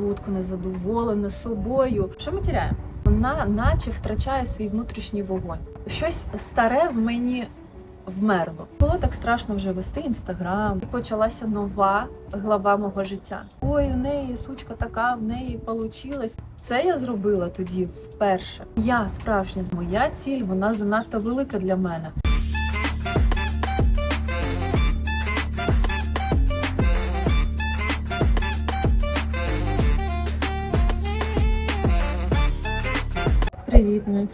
жутко незадоволена собою. Що ми тіряємо? Вона наче втрачає свій внутрішній вогонь. Щось старе в мені вмерло. Було так страшно вже вести інстаграм. Почалася нова глава мого життя. Ой, у неї сучка така, в неї получилось. Це я зробила тоді вперше. Я справжня моя ціль, вона занадто велика для мене.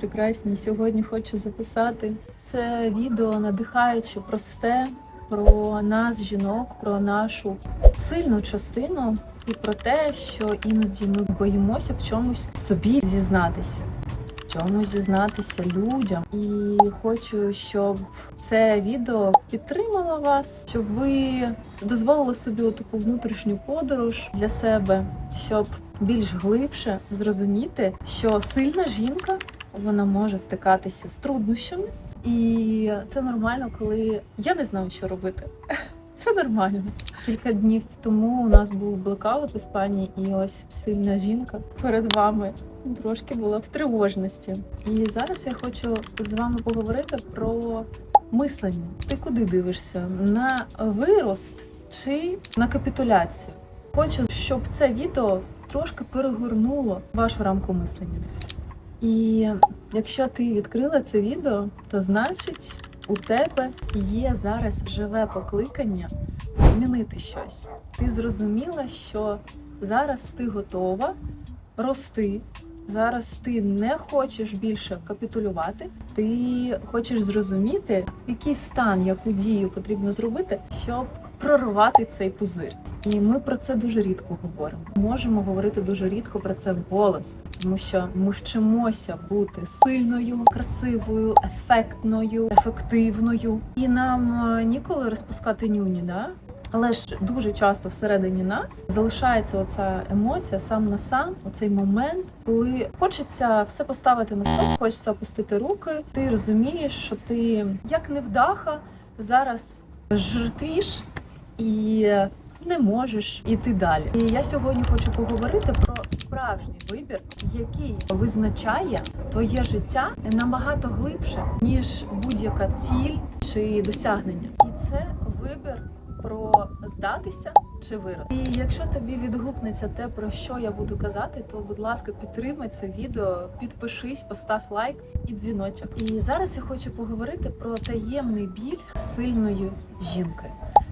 Прекрасні! Сьогодні хочу записати це відео надихаюче, просте про нас, жінок, про нашу сильну частину і про те, що іноді ми боїмося в чомусь собі зізнатися, в чомусь зізнатися людям. І хочу, щоб це відео підтримало вас, щоб ви дозволили собі таку внутрішню подорож для себе, щоб більш глибше зрозуміти, що сильна жінка вона може стикатися з труднощами, і це нормально, коли я не знаю, що робити. Це нормально. Кілька днів тому у нас був блекаут в Іспанії, і ось сильна жінка перед вами трошки була в тривожності. І зараз я хочу з вами поговорити про мислення. Ти куди дивишся? На вирост чи на капітуляцію? Хочу, щоб це відео трошки перегорнуло вашу рамку мислення. І якщо ти відкрила це відео, то значить у тебе є зараз живе покликання змінити щось. Ти зрозуміла, що зараз ти готова рости. Зараз ти не хочеш більше капітулювати, ти хочеш зрозуміти, який стан, яку дію потрібно зробити, щоб прорвати цей пузир. І ми про це дуже рідко говоримо. Можемо говорити дуже рідко про це вголос, тому що ми вчимося бути сильною, красивою, ефектною, ефективною, і нам е, ніколи розпускати нюні, да? Але ж дуже часто всередині нас залишається оця емоція сам на сам, оцей момент, коли хочеться все поставити на стоп, хочеться опустити руки. Ти розумієш, що ти як невдаха зараз жертвіш і не можеш іти далі. І я сьогодні хочу поговорити про справжній вибір, який визначає твоє життя набагато глибше, ніж будь-яка ціль чи досягнення. І це вибір про здатися чи вирости. І якщо тобі відгукнеться те, про що я буду казати, то будь ласка, підтримай це відео, підпишись, постав лайк і дзвіночок. І зараз я хочу поговорити про таємний біль сильної жінки.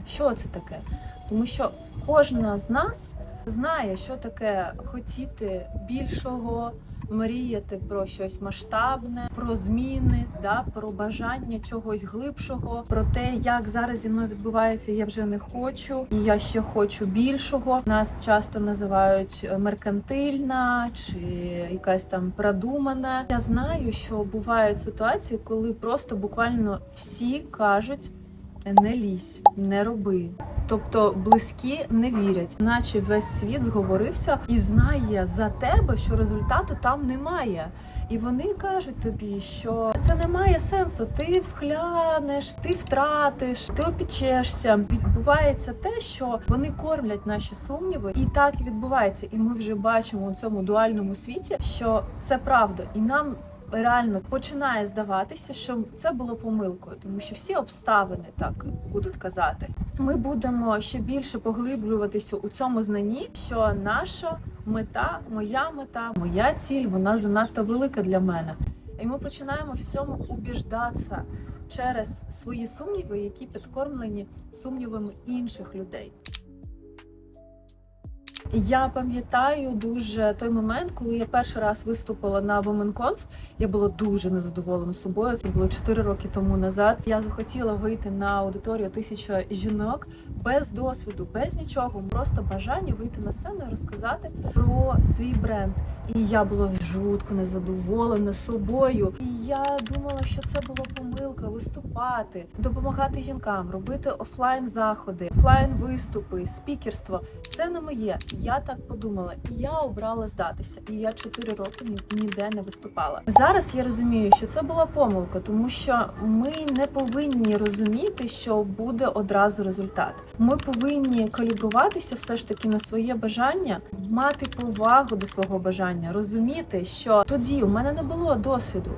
Що це таке? Тому що кожна з нас знає, що таке хотіти більшого, мріяти про щось масштабне, про зміни, да, про бажання чогось глибшого, про те, як зараз зі мною відбувається, я вже не хочу, і я ще хочу більшого. Нас часто називають меркантильна чи якась там продумана. Я знаю, що бувають ситуації, коли просто буквально всі кажуть. Не лізь, не роби. Тобто близькі не вірять, наче весь світ зговорився і знає за тебе, що результату там немає. І вони кажуть тобі, що це не має сенсу. Ти вхлянеш, ти втратиш, ти опічешся. Відбувається те, що вони кормлять наші сумніви, і так і відбувається. І ми вже бачимо у цьому дуальному світі, що це правда, і нам. Реально починає здаватися, що це було помилкою, тому що всі обставини так будуть казати. Ми будемо ще більше поглиблюватися у цьому знанні, що наша мета, моя мета, моя ціль, вона занадто велика для мене. І ми починаємо в цьому убіждатися через свої сумніви, які підкормлені сумнівами інших людей. Я пам'ятаю дуже той момент, коли я перший раз виступила на WomenConf, Я була дуже незадоволена собою. Це було 4 роки тому назад. Я захотіла вийти на аудиторію тисяча жінок без досвіду, без нічого. Просто бажання вийти на сцену і розказати про свій бренд. І я була жутко незадоволена собою. І я думала, що це була помилка виступати, допомагати жінкам, робити офлайн заходи, офлайн виступи, спікерство. Це не моє. Я так подумала, і я обрала здатися. І я 4 роки ні- ніде не виступала. Зараз я розумію, що це була помилка, тому що ми не повинні розуміти, що буде одразу результат. Ми повинні калібруватися все ж таки на своє бажання, мати повагу до свого бажання, розуміти, що тоді у мене не було досвіду.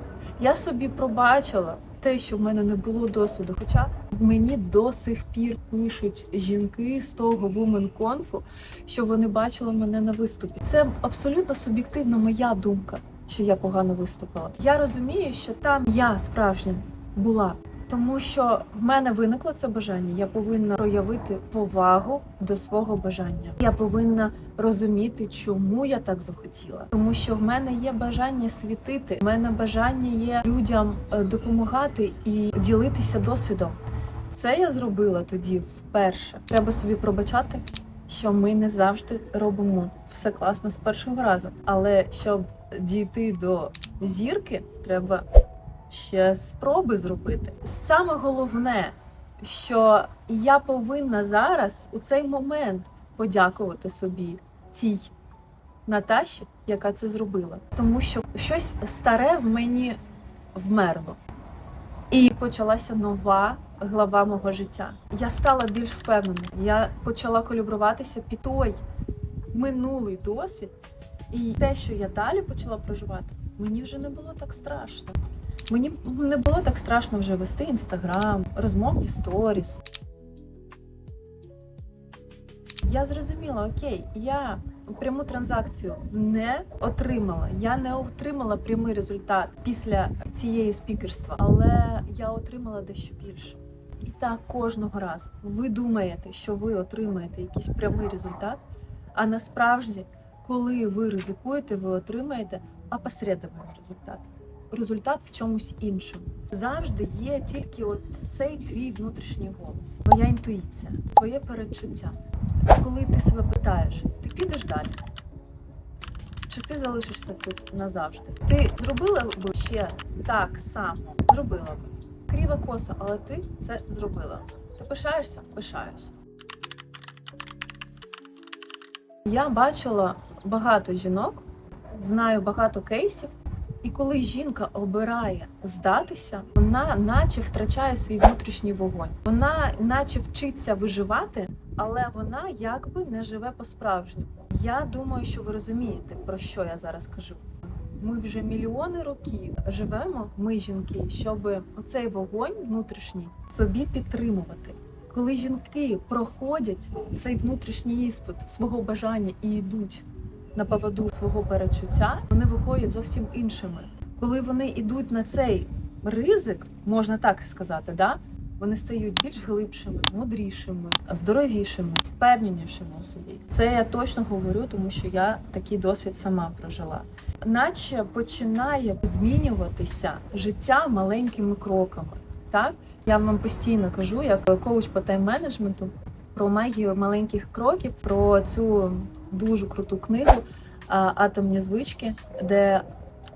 Я собі пробачила те, що в мене не було досвіду. Хоча мені до сих пір пишуть жінки з того вумен-конфу, що вони бачили мене на виступі. Це абсолютно суб'єктивна моя думка, що я погано виступила. Я розумію, що там я справжня була. Тому що в мене виникло це бажання, я повинна проявити повагу до свого бажання. Я повинна розуміти, чому я так захотіла. Тому що в мене є бажання світити, в мене бажання є людям е, допомагати і ділитися досвідом. Це я зробила тоді вперше. Треба собі пробачати, що ми не завжди робимо все класно з першого разу. Але щоб дійти до зірки, треба ще спроби зробити. Саме головне, що я повинна зараз у цей момент подякувати собі цій Наташі, яка це зробила, тому що щось старе в мені вмерло. І почалася нова глава мого життя. Я стала більш впевненою. Я почала калібруватися під той минулий досвід, і те, що я далі почала проживати, мені вже не було так страшно. Мені не було так страшно вже вести інстаграм, розмовні сторіс. Я зрозуміла, окей, я пряму транзакцію не отримала. Я не отримала прямий результат після цієї спікерства, але я отримала дещо більше. І так кожного разу. Ви думаєте, що ви отримаєте якийсь прямий результат, а насправді, коли ви ризикуєте, ви отримаєте опосередований результат результат в чомусь іншому. Завжди є тільки от цей твій внутрішній голос, твоя інтуїція, твоє передчуття. Коли ти себе питаєш, ти підеш далі? Чи ти залишишся тут назавжди? Ти зробила б ще так само, зробила б. Кріва коса, але ти це зробила. Ти пишаєшся? Пишаюся. Я бачила багато жінок, знаю багато кейсів. І коли жінка обирає здатися, вона наче втрачає свій внутрішній вогонь. Вона наче вчиться виживати, але вона якби не живе по-справжньому. Я думаю, що ви розумієте, про що я зараз кажу. Ми вже мільйони років живемо, ми жінки, щоб оцей вогонь внутрішній собі підтримувати. Коли жінки проходять цей внутрішній іспит свого бажання і йдуть на поводу свого перечуття, вони виходять зовсім іншими. Коли вони йдуть на цей ризик, можна так сказати, да? вони стають більш глибшими, мудрішими, здоровішими, впевненішими у собі. Це я точно говорю, тому що я такий досвід сама прожила. Наче починає змінюватися життя маленькими кроками. Так я вам постійно кажу, як коуч по тайм-менеджменту, про магію маленьких кроків, про цю дуже круту книгу Атомні звички, де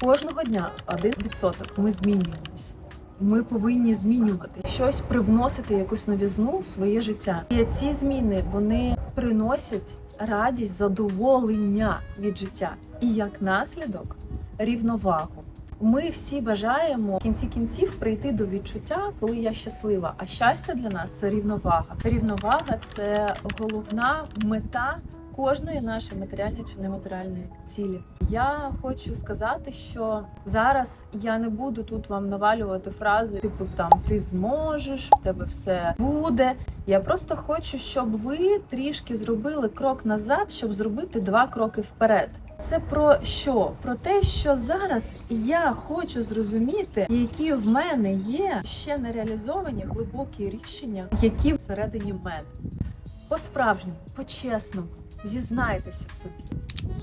кожного дня один відсоток ми змінюємося. Ми повинні змінювати щось, привносити якусь новізну в своє життя. І ці зміни вони приносять радість, задоволення від життя і як наслідок рівновагу. Ми всі бажаємо в кінці кінців прийти до відчуття, коли я щаслива. А щастя для нас це рівновага. Рівновага це головна мета кожної нашої матеріальної чи нематеріальної цілі. Я хочу сказати, що зараз я не буду тут вам навалювати фрази, типу там ти зможеш, в тебе все буде. Я просто хочу, щоб ви трішки зробили крок назад, щоб зробити два кроки вперед. Це про що? Про те, що зараз я хочу зрозуміти, які в мене є ще не реалізовані глибокі рішення, які всередині мене. По-справжньому, по-чесному, зізнайтеся собі.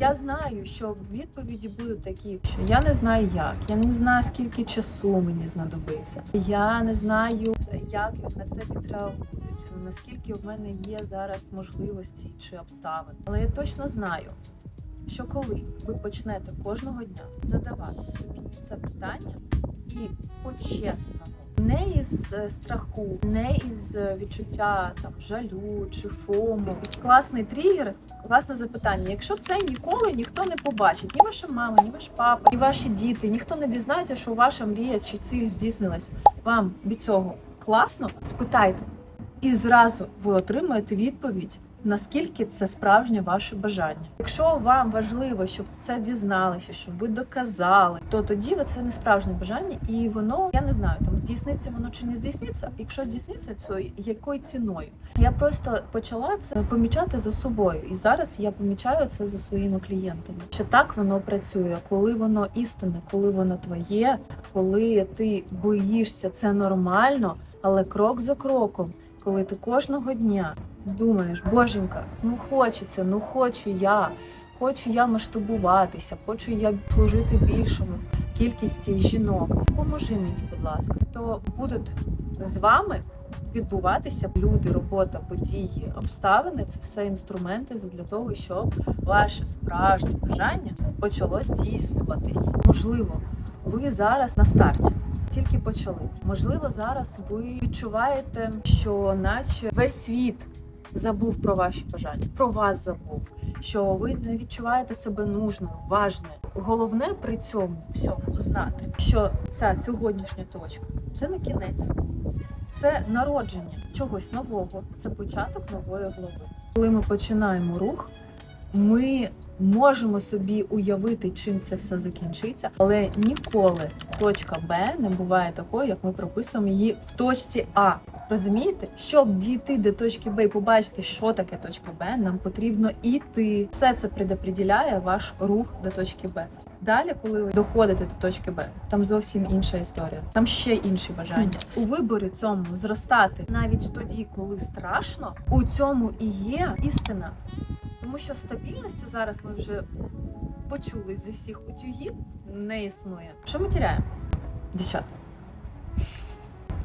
Я знаю, що відповіді будуть такі, що я не знаю як, я не знаю, скільки часу мені знадобиться. Я не знаю, як на це відреагують, наскільки в мене є зараз можливості чи обставин. Але я точно знаю, що коли ви почнете кожного дня задавати собі це питання і по-чесному. Не із е, страху, не із е, відчуття там жалю чи фому. Класний тригер, класне запитання. Якщо це ніколи ніхто не побачить, ні ваша мама, ні ваш папа, ні ваші діти, ніхто не дізнається, що ваша мрія чи ціль здійснилась. Вам від цього класно? Спитайте, і зразу ви отримаєте відповідь. Наскільки це справжнє ваше бажання? Якщо вам важливо, щоб це дізналися, щоб ви доказали, то тоді це не справжнє бажання, і воно я не знаю, там здійсниться воно чи не здійсниться. Якщо здійсниться, то якою ціною? Я просто почала це помічати за собою, і зараз я помічаю це за своїми клієнтами. Що так воно працює, коли воно істинне, коли воно твоє, коли ти боїшся, це нормально, але крок за кроком, коли ти кожного дня думаєш, боженька, ну хочеться, ну хочу я, хочу я масштабуватися, хочу я служити більшому кількості жінок. Поможи мені, будь ласка, то будуть з вами відбуватися люди, робота, події, обставини це все інструменти для того, щоб ваше справжнє бажання почало здійснюватись. Можливо, ви зараз на старті. Тільки почали. Можливо, зараз ви відчуваєте, що наче весь світ забув про ваші бажання, про вас забув, що ви не відчуваєте себе нужною, важною. Головне при цьому всьому знати, що ця сьогоднішня точка це не кінець, це народження чогось нового, це початок нової глави. Коли ми починаємо рух, ми можемо собі уявити, чим це все закінчиться, але ніколи точка Б не буває такою, як ми прописуємо її в точці А. Розумієте, щоб дійти до точки Б і побачити, що таке точка Б, нам потрібно іти. Все це предопределяє ваш рух до точки Б. Далі, коли ви доходите до точки Б, там зовсім інша історія, там ще інші бажання. У виборі цьому зростати навіть тоді, коли страшно, у цьому і є істина. Тому що стабільності зараз ми вже почули зі всіх утюгів, не існує. Що ми тіряємо, дівчата?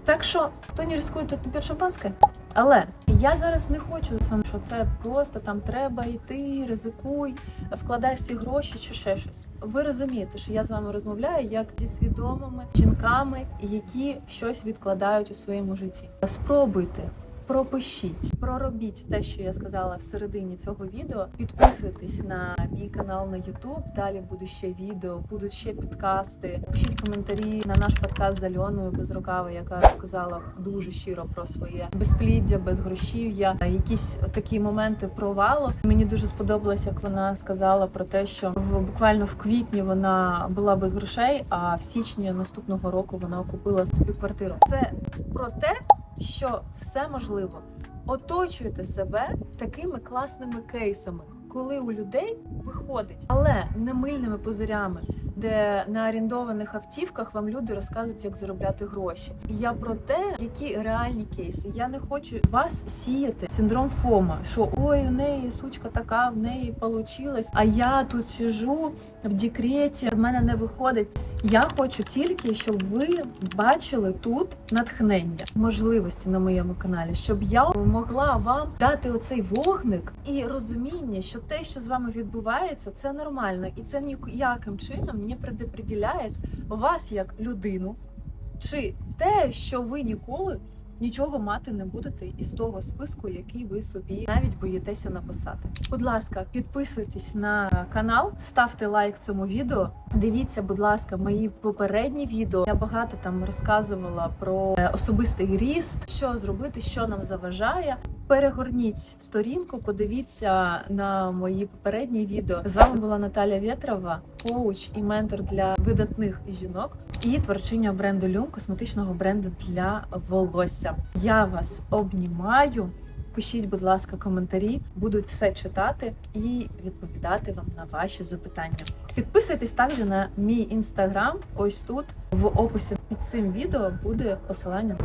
Так що, хто не ризикує, то п'є шампанське. Але я зараз не хочу сам, що це просто там треба йти, ризикуй, вкладай всі гроші чи ще щось. Ви розумієте, що я з вами розмовляю як зі свідомими жінками, які щось відкладають у своєму житті. Спробуйте. Пропишіть, проробіть те, що я сказала в середині цього відео. Підписуйтесь на мій канал на YouTube. Далі буде ще відео, будуть ще підкасти. Пишіть коментарі на наш подкаст з Альоною Безрукавою, яка розказала дуже щиро про своє безпліддя, безгрошів'я, якісь такі моменти провалу. Мені дуже сподобалось, як вона сказала про те, що в буквально в квітні вона була без грошей, а в січні наступного року вона купила собі квартиру. Це про те що все можливо. Оточуйте себе такими класними кейсами, коли у людей виходить, але не мильними позирями, де на орендованих автівках вам люди розказують, як заробляти гроші. І я про те, які реальні кейси. Я не хочу вас сіяти синдром Фома, що ой, у неї сучка така, в неї получилось, а я тут сижу в декреті, в мене не виходить. Я хочу тільки, щоб ви бачили тут натхнення, можливості на моєму каналі, щоб я могла вам дати оцей вогник і розуміння, що те, що з вами відбувається, це нормально, і це ніяким чином не предопределяє вас як людину, чи те, що ви ніколи. Нічого мати не будете із того списку, який ви собі навіть боїтеся написати. Будь ласка, підписуйтесь на канал, ставте лайк цьому відео. Дивіться, будь ласка, мої попередні відео. Я багато там розказувала про е, особистий ріст, що зробити, що нам заважає. Перегорніть сторінку, подивіться на мої попередні відео. З вами була Наталя Вєтрова, коуч і ментор для видатних жінок і творчиня бренду Люм, косметичного бренду для волосся. Я вас обнімаю. Пишіть, будь ласка, коментарі, будуть все читати і відповідати вам на ваші запитання. Підписуйтесь також на мій інстаграм. Ось тут в описі під цим відео буде посилання.